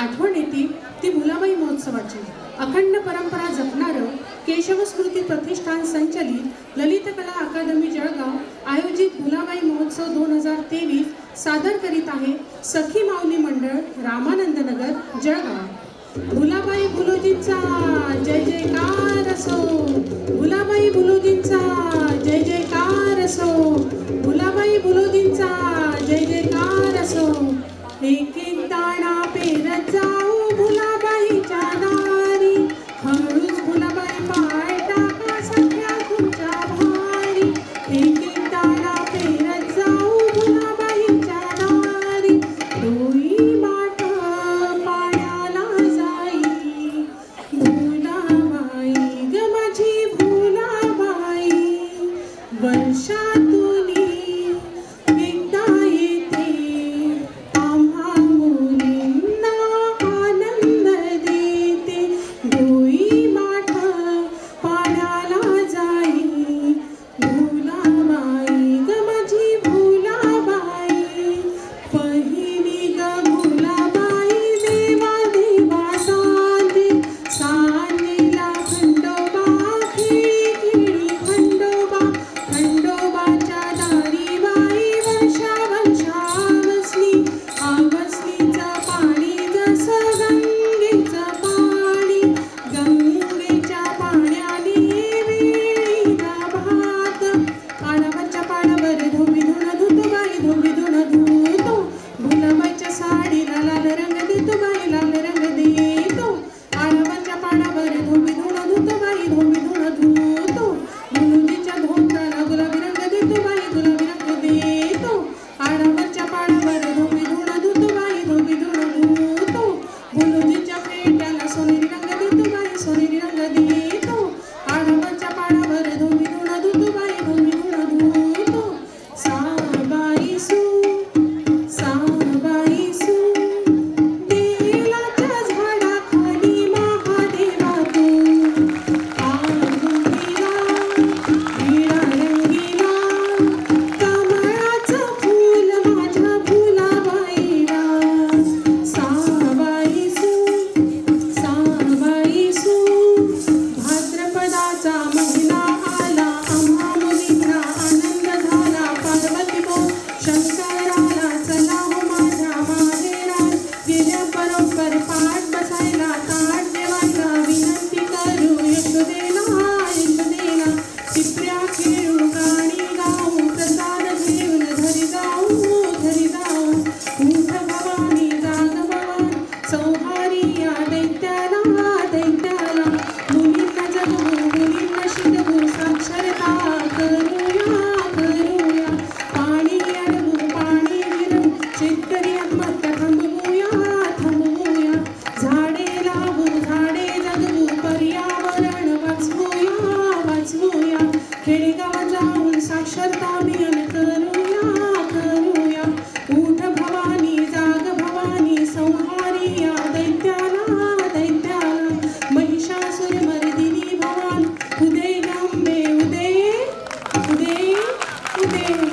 आठवण येते ती भुलाबाई महोत्सवाची. अखंड परंपरा जपणारं केशवस्मृती प्रतिष्ठान संचलित ललितकला अकादमी जळगाव आयोजित भुलाबाई महोत्सव दोन हजार तेवीस सादर करीत आहे सखी माऊली मंडळ रामानंदनगर जळगाव. भुलाबाई भुलोजींचा जय जयकार असो. भुलाबाई भुलोजींचा जय जयकार असो. भुलाबाई भुलोजींचा जय जयकार असो. I'll be the time. nossa everything